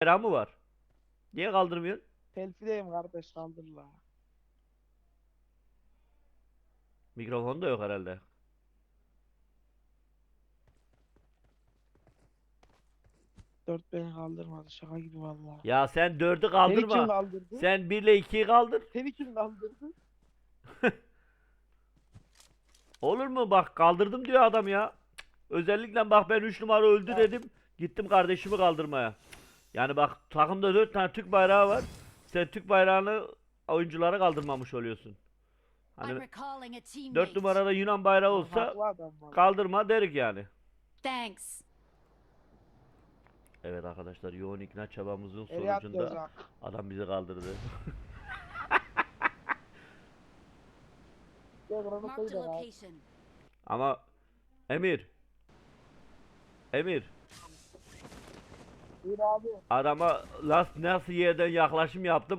bayrağı mı var? Niye kaldırmıyorsun? Selfie'deyim kardeş kaldır la. Mikrofon da yok herhalde. Dört beni kaldırmadı şaka gibi vallahi. Ya sen dördü Seni kim kaldırma. kaldırdı? Sen 1 ile 2'yi kaldır. Seni kim kaldırdı? Olur mu? Bak kaldırdım diyor adam ya. Özellikle bak ben 3 numara öldü dedim. Gittim kardeşimi kaldırmaya. Yani bak takımda 4 tane Türk bayrağı var. Sen Türk bayrağını oyunculara kaldırmamış oluyorsun. Hani recalling a teammate. 4 numarada Yunan bayrağı olsa kaldırma derik yani. Thanks. Evet arkadaşlar yoğun ikna çabamızın sonucunda adam bizi kaldırdı. Ama Emir Emir Adama las nasıl yerden yaklaşım yaptım